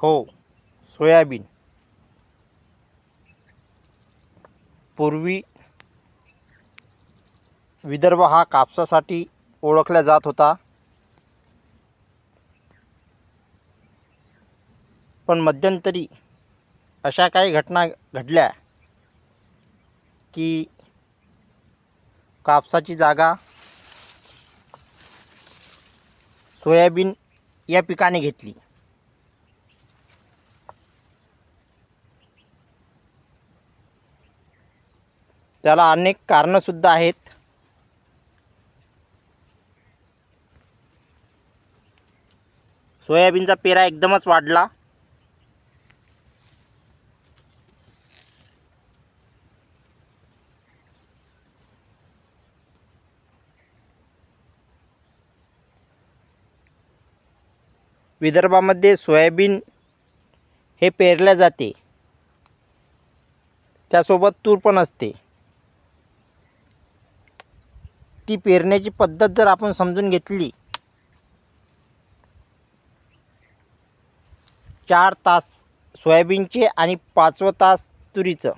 हो सोयाबीन. पूर्वी विदर्भ हा कापसासाठी ओळखला जात होता. पण मध्यंतरी अशा काही घटना घडल्या की कापसाची जागा सोयाबीन या पिकाने घेतली. त्याला अनेक कारणंसुद्धा आहेत. सोयाबीनचा पेरा एकदमच वाढला. विदर्भामध्ये सोयाबीन हे पेरले जाते. त्यासोबत तूर पण असते. ती पेरण्याची पद्धत जर आपण समजून घेतली चार तास सोयाबीनचे आणि पाचवं तास तुरीचं.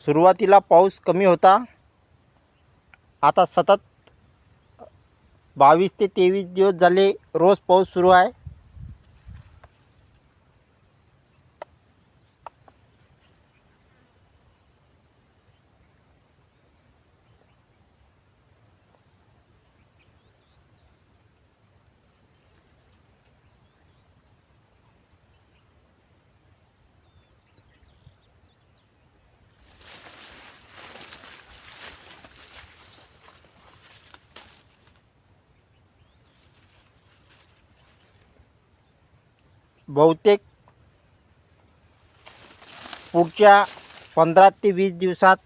सुरुवातीला पाऊस कमी होता. आता सतत बावीस ते तेवीस दिवस झाले रोज पाऊस सुरू आहे. बहुतेक पुढच्या पंधरा ते वीस दिवसात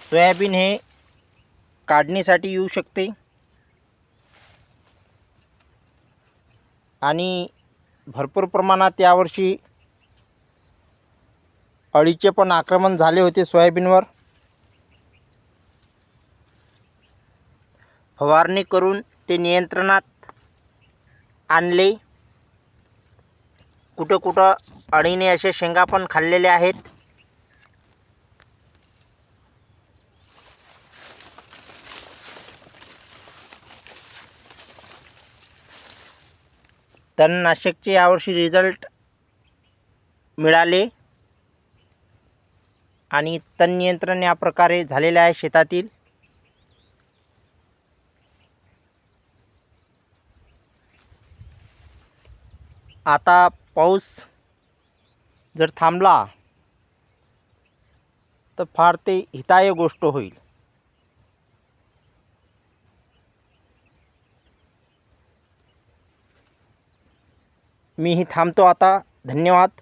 सोयाबीन हे काढणीसाठी येऊ शकते. आणि भरपूर प्रमाणात यावर्षी अळीचे पण आक्रमण झाले होते सोयाबीनवर. फवारणी करून ते नियंत्रणात आणले. कुठं कुठं अळीने असे शेंगा पण खाल्लेल्या आहेत. तणनाशकचे यावर्षी रिझल्ट मिळाले. आणि तण नियंत्रण या प्रकारे झालेले आहे शेतातील. आता पाऊस जर थांबला तर फार ते हिताय गोष्ट होईल. मीही थांबतो आता. धन्यवाद.